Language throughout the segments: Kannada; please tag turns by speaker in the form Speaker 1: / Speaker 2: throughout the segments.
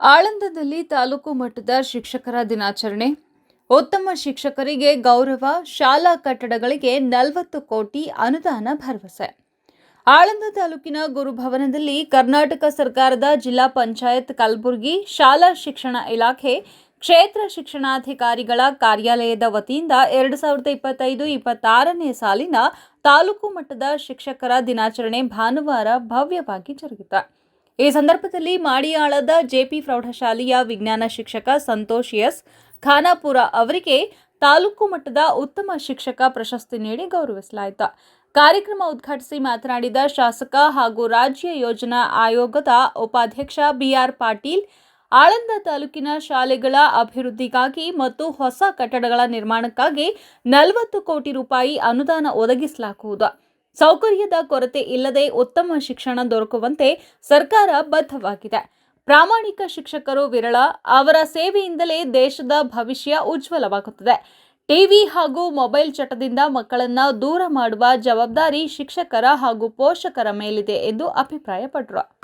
Speaker 1: ಆಳಂದದಲ್ಲಿ ತಾಲೂಕು ಮಟ್ಟದ ಶಿಕ್ಷಕರ ದಿನಾಚರಣೆ. ಉತ್ತಮ ಶಿಕ್ಷಕರಿಗೆ ಗೌರವ, ಶಾಲಾ ಕಟ್ಟಡಗಳಿಗೆ ನಲವತ್ತು ಕೋಟಿ ಅನುದಾನ ಭರವಸೆ. ಆಳಂದ ತಾಲೂಕಿನ ಗುರುಭವನದಲ್ಲಿ ಕರ್ನಾಟಕ ಸರ್ಕಾರದ ಜಿಲ್ಲಾ ಪಂಚಾಯತ್ ಕಲಬುರಗಿ ಶಾಲಾ ಶಿಕ್ಷಣ ಇಲಾಖೆ ಕ್ಷೇತ್ರ ಶಿಕ್ಷಣಾಧಿಕಾರಿಗಳ ಕಾರ್ಯಾಲಯದ ವತಿಯಿಂದ ಎರಡು ಸಾವಿರದ ಇಪ್ಪತ್ತೈದು ಇಪ್ಪತ್ತಾರನೇ ಸಾಲಿನ ತಾಲೂಕು ಮಟ್ಟದ ಶಿಕ್ಷಕರ ದಿನಾಚರಣೆ ಭಾನುವಾರ ಭವ್ಯವಾಗಿ ಜರುಗಿತು. ಈ ಸಂದರ್ಭದಲ್ಲಿ ಮಾಡಿಯಾಳದ ಜೆಪಿ ಪ್ರೌಢಶಾಲೆಯ ವಿಜ್ಞಾನ ಶಿಕ್ಷಕ ಸಂತೋಷ್ ಎಸ್, ಖಾನಾಪುರ ಅವರಿಗೆ ತಾಲೂಕು ಮಟ್ಟದ ಉತ್ತಮ ಶಿಕ್ಷಕ ಪ್ರಶಸ್ತಿ ನೀಡಿ ಗೌರವಿಸಲಾಯಿತು. ಕಾರ್ಯಕ್ರಮ ಉದ್ಘಾಟಿಸಿ ಮಾತನಾಡಿದ ಶಾಸಕ ಹಾಗೂ ರಾಜ್ಯ ಯೋಜನಾ ಆಯೋಗದ ಉಪಾಧ್ಯಕ್ಷ ಬಿಆರ್ ಪಾಟೀಲ್, ಆಳಂದ ತಾಲೂಕಿನ ಶಾಲೆಗಳ ಅಭಿವೃದ್ಧಿಗಾಗಿ ಮತ್ತು ಹೊಸ ಕಟ್ಟಡಗಳ ನಿರ್ಮಾಣಕ್ಕಾಗಿ ನಲವತ್ತು ಕೋಟಿ ರೂಪಾಯಿ ಅನುದಾನ ಒದಗಿಸಲಾಗುವುದು. ಸೌಕರ್ಯದ ಕೊರತೆ ಇಲ್ಲದೆ ಉತ್ತಮ ಶಿಕ್ಷಣ ದೊರಕುವಂತೆ ಸರ್ಕಾರ ಬದ್ಧವಾಗಿದೆ. ಪ್ರಾಮಾಣಿಕ ಶಿಕ್ಷಕರು ವಿರಳ, ಅವರ ಸೇವೆಯಿಂದಲೇ ದೇಶದ ಭವಿಷ್ಯ ಉಜ್ವಲವಾಗುತ್ತದೆ. ಟಿವಿ ಹಾಗೂ ಮೊಬೈಲ್ ಚಟದಿಂದ ಮಕ್ಕಳನ್ನ ದೂರ ಮಾಡುವ ಜವಾಬ್ದಾರಿ ಶಿಕ್ಷಕರ ಹಾಗೂ ಪೋಷಕರ ಮೇಲಿದೆ ಎಂದು ಅಭಿಪ್ರಾಯಪಟ್ಟರು.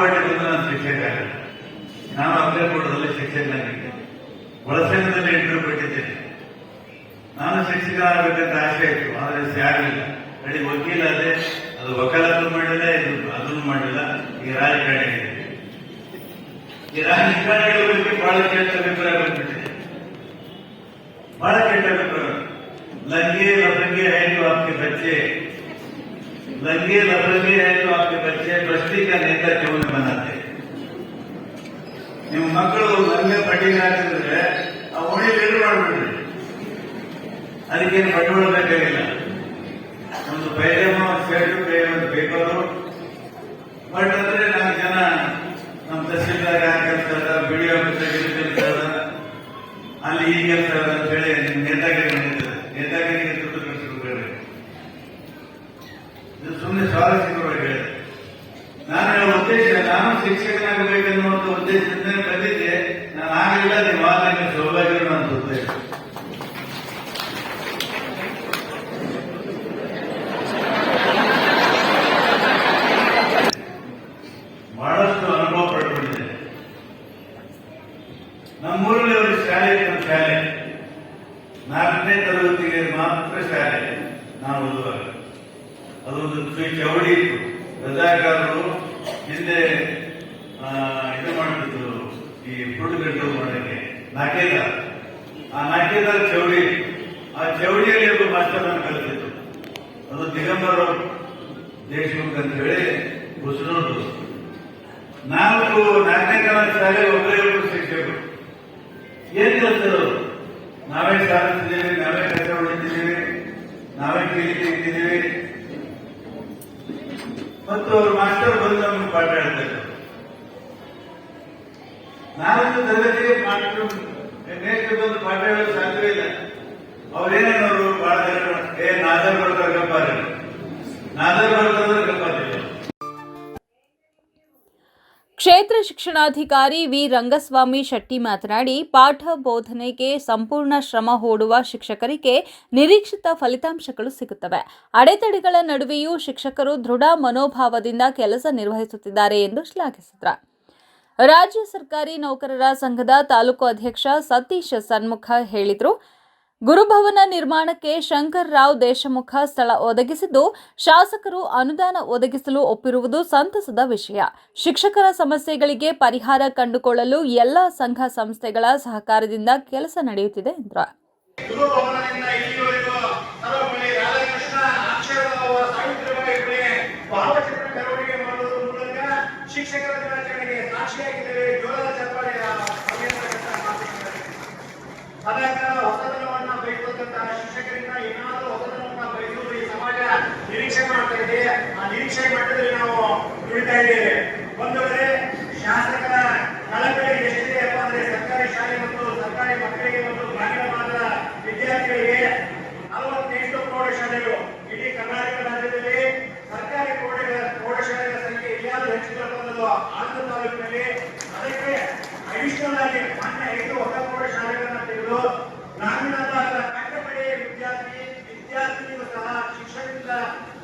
Speaker 2: ಬಾಗಲಕೋಟೆ ಬಂದು ನಾನು ಶಿಕ್ಷಕ ನಾನು ಅಬ್ಲೇಕೋಟದಲ್ಲಿ ಶಿಕ್ಷಕನಾಗಿದ್ದೆ. ಒಳಸಂಘದಲ್ಲಿ ಇಂಟರ್ವ್ಯೂ ಕೊಟ್ಟಿದ್ದೇನೆ. ನಾನು ಶಿಕ್ಷಕ ಆಗಬೇಕಂತ ಆಸೆ ಇತ್ತು, ಆದರೆ ಆಗಲಿಲ್ಲ. ಅಡಿ ವಕೀಲ ಅದೇ, ಅದು ವಕಾಲತ್ತು ಮಾಡಿಲ್ಲ, ಇದು ಅದನ್ನು ಮಾಡಿಲ್ಲ. ಈ ರಾಜಕಾರಣಿ ಈ ರಾಜಕಾರಣಿಗಳ ಬಗ್ಗೆ ಬಹಳ ಕೆಟ್ಟ ಅಭಿಪ್ರಾಯ ಬಂದ್ಬಿಟ್ಟಿದೆ. ಬಹಳ ಕೆಟ್ಟ ಅಭಿಪ್ರಾಯ ಲಂಗೆ ಲಂಗೆ ಐದು ಆಪ್ಕೆ ಬಚ್ಚೆ. लंगे लफंगे है तो आपके बच्चे बस्ती का नेता क्यों नहीं बनाते ನಿಮ್ಮ ಮಕ್ಕಳು ಲಂಗ ಪಟ್ಟಿಗೆ ಹಾಕಿದ್ರೆ ಆ ಓಣಿ ಬೇರೆ ಮಾಡ್ಬಿಡ್ರಿ ಅದಕ್ಕೇನು ಬಂಡವಾಳ ಬೇಕಾಗಿಲ್ಲ ಒಂದು ಪೈಜಾಮ ಶರ್ಟ್ ಒಂದು ಪೇಪರು ಬಟ್ ಅಂದ್ರೆ ನಾಲ್ಕು ನಮ್ಮೂರಲ್ಲಿ ಒಂದು ಶಾಲೆ ಒಂದು ಶಾಲೆ. ನಾಲ್ಕನೇ ತರಗತಿಗೆ ಮಾತ್ರ ಶಾಲೆ ನಾವು ಓದುವಾಗ. ಅದೊಂದು ಚೌಡಿ ಇತ್ತು. ರಜಾಕಾರರು ಹಿಂದೆ ಇದು ಮಾಡ್ತಿದ್ರು ಈ ಫುಡ್ ಕಂಟ್ರೋಲ್ ಮಾಡಕ್ಕೆ. ನಾಕೇದಾರ್ ಆ ನಾಕೇದಾರ್ ಚೌಡಿ. ಆ ಚೌಡಿಯಲ್ಲಿ ಒಬ್ಬ ಮಾಸ್ಟರ್ ನಾನು ಕಲಿತಿತ್ತು ಅದು ದಿಗಂಬರ ದೇಶಮುಖ್ ಅಂತ ಹೇಳಿ ಕುಸನೂರು ನಾಲ್ಕು ನಾಲ್ಕನೇ ಕಾಲ ಶಾಲೆ ಒಬ್ಬರೇ ಒಬ್ಬರು ಶಿಕ್ಷಕರು. ಏನ್ ಕಲ್ತರು ನಾವೇ ಸಾಧಿಸಿದ್ದೇವೆ, ನಾವೇ ಕಸ ಹೊಡಿತಿದ್ದೇವೆ ನಾವೇ ಕೇಳಿಕೆ ಇಟ್ಟಿದ್ದೇವೆ. ಮತ್ತು ಅವ್ರ ಮಾಸ್ಟರ್ ಬಂದು ನಮ್ಗೆ ಪಾಠ ಹೇಳ್ತಾರೆ. ನಾಲ್ಕು ತರಗತಿಗೆ ಮಾಸ್ಟರ್ ಬಂದು ಪಾಠ ಹೇಳೋದು ಸಾಧ್ಯವೇ ಇಲ್ಲ. ಅವ್ರೇನೇನವರು ಬಹಳ ಏ ನಾದರ್ ಬರ್ತಾರೆ ನಾದರ್
Speaker 1: ಶಿಕ್ಷಣಾಧಿಕಾರಿ ವಿ. ರಂಗಸ್ವಾಮಿ ಶೆಟ್ಟಿ ಮಾತನಾಡಿ, ಪಾಠ ಬೋಧನೆಗೆ ಸಂಪೂರ್ಣ ಶ್ರಮ ಹೂಡುವ ಶಿಕ್ಷಕರಿಗೆ ನಿರೀಕ್ಷಿತ ಫಲಿತಾಂಶಗಳು ಸಿಗುತ್ತವೆ. ಅಡೆತಡೆಗಳ ನಡುವೆಯೂ ಶಿಕ್ಷಕರು ದೃಢ ಮನೋಭಾವದಿಂದ ಕೆಲಸ ನಿರ್ವಹಿಸುತ್ತಿದ್ದಾರೆ ಎಂದು ಶ್ಲಾಘಿಸಿದರು. ರಾಜ್ಯ ಸರ್ಕಾರಿ ನೌಕರರ ಸಂಘದ ತಾಲೂಕು ಅಧ್ಯಕ್ಷ ಸತೀಶ್ ಸನ್ಮುಖ ಹೇಳಿದರು. ಗುರುಭವನ ನಿರ್ಮಾಣಕ್ಕೆ ಶಂಕರ್ ರಾವ್ ದೇಶಮುಖ ಸ್ಥಳ ಒದಗಿಸಿದ್ದು, ಶಾಸಕರು ಅನುದಾನ ಒದಗಿಸಲು ಒಪ್ಪಿರುವುದು ಸಂತಸದ ವಿಷಯ. ಶಿಕ್ಷಕರ ಸಮಸ್ಯೆಗಳಿಗೆ ಪರಿಹಾರ ಕಂಡುಕೊಳ್ಳಲು ಎಲ್ಲ ಸಂಘ ಸಂಸ್ಥೆಗಳ ಸಹಕಾರದಿಂದ ಕೆಲಸ ನಡೆಯುತ್ತಿದೆ, ಎಂದರು.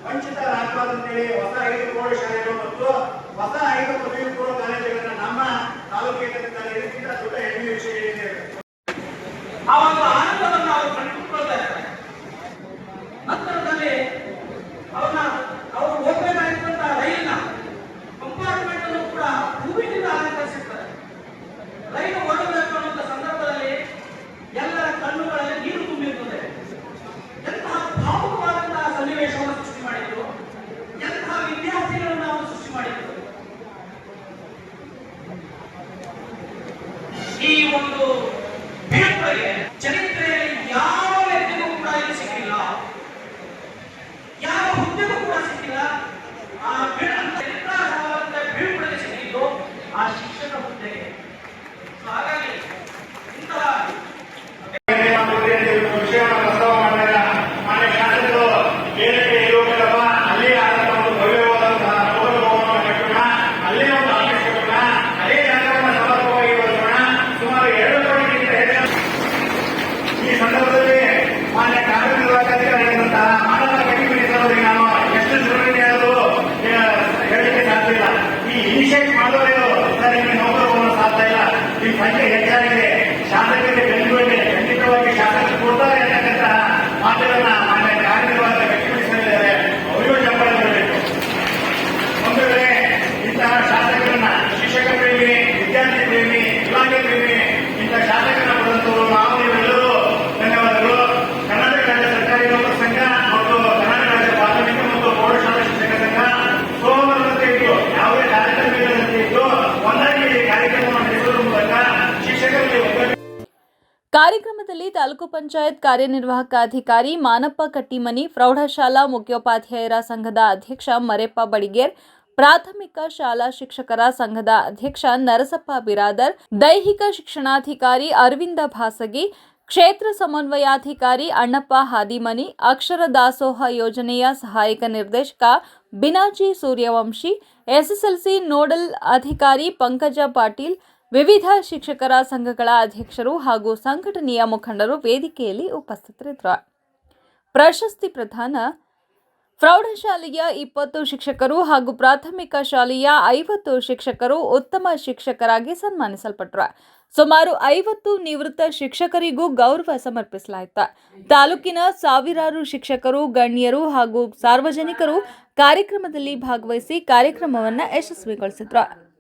Speaker 3: ವಂಚಿತರಾಗಬಾರದಂತೇಳಿ ಹೊಸ ಐದು ಪ್ರೌಢಶಾಲೆಗಳು ಮತ್ತು ಹೊಸ ಐದು ಪದವಿ ಪೂರ್ವ ಕಾಲೇಜುಗಳನ್ನ ನಮ್ಮ ತಾಲೂಕಿನ ದೊಡ್ಡ ಹೆಮ್ಮೆ ವಿಷಯ
Speaker 4: ಏನಿದೆ. ಈ
Speaker 3: ಇನಿಷಿಯೇಟ್ ಮಾಡೋರು ಸರ್ ನಿಮಗೆ ನೌಕರ ಸಾಧ್ಯ ಇಲ್ಲ. ಈ ಸಂಖ್ಯೆ ಹೆಚ್ಚಾಗಿದೆ
Speaker 1: ಕಾರ್ಯಕ್ರಮದಲ್ಲಿ ತಾಲೂಕು ಪಂಚಾಯತ್ ಕಾರ್ಯನಿರ್ವಾಹಕ ಅಧಿಕಾರಿ ಮಾನಪ್ಪ ಕಟ್ಟಿಮನಿ ಪ್ರೌಢಶಾಲಾ ಮುಖ್ಯೋಪಾಧ್ಯಾಯರ ಸಂಘದ ಅಧ್ಯಕ್ಷ ಮರೆಪ್ಪ ಬಡಿಗೇರ್ ಪ್ರಾಥಮಿಕ ಶಾಲಾ ಶಿಕ್ಷಕರ ಸಂಘದ ಅಧ್ಯಕ್ಷ ನರಸಪ್ಪ ಬಿರಾದರ್ ದೈಹಿಕ ಶಿಕ್ಷಣಾಧಿಕಾರಿ ಅರವಿಂದ ಭಾಸಗಿ ಕ್ಷೇತ್ರ ಸಮನ್ವಯಾಧಿಕಾರಿ ಅಣ್ಣಪ್ಪ ಹಾದಿಮನಿ ಅಕ್ಷರ ದಾಸೋಹ ಯೋಜನೆಯ ಸಹಾಯಕ ನಿರ್ದೇಶಕ ಬಿನಾಜಿ ಸೂರ್ಯವಂಶಿ ಎಸ್ಎಸ್ಎಲ್ಸಿ ನೋಡಲ್ ಅಧಿಕಾರಿ ಪಂಕಜ ಪಾಟೀಲ್ ವಿವಿಧ ಶಿಕ್ಷಕರ ಸಂಘಗಳ ಅಧ್ಯಕ್ಷರು ಹಾಗೂ ಸಂಘಟನೆಯ ಮುಖಂಡರು ವೇದಿಕೆಯಲ್ಲಿ ಉಪಸ್ಥಿತರಿದ್ದರು. ಪ್ರಶಸ್ತಿ ಪ್ರದಾನ, ಪ್ರೌಢಶಾಲೆಯ ಇಪ್ಪತ್ತು ಶಿಕ್ಷಕರು ಹಾಗೂ ಪ್ರಾಥಮಿಕ ಶಾಲೆಯ ಐವತ್ತು ಶಿಕ್ಷಕರು ಉತ್ತಮ ಶಿಕ್ಷಕರಾಗಿ ಸನ್ಮಾನಿಸಲ್ಪಟ್ಟರು. ಸುಮಾರು ಐವತ್ತು ನಿವೃತ್ತ ಶಿಕ್ಷಕರಿಗೂ ಗೌರವ ಸಮರ್ಪಿಸಲಾಯಿತು. ತಾಲೂಕಿನ ಸಾವಿರಾರು ಶಿಕ್ಷಕರು, ಗಣ್ಯರು ಹಾಗೂ ಸಾರ್ವಜನಿಕರು ಕಾರ್ಯಕ್ರಮದಲ್ಲಿ ಭಾಗವಹಿಸಿ ಕಾರ್ಯಕ್ರಮವನ್ನು ಯಶಸ್ವಿಗೊಳಿಸಿದ್ರು.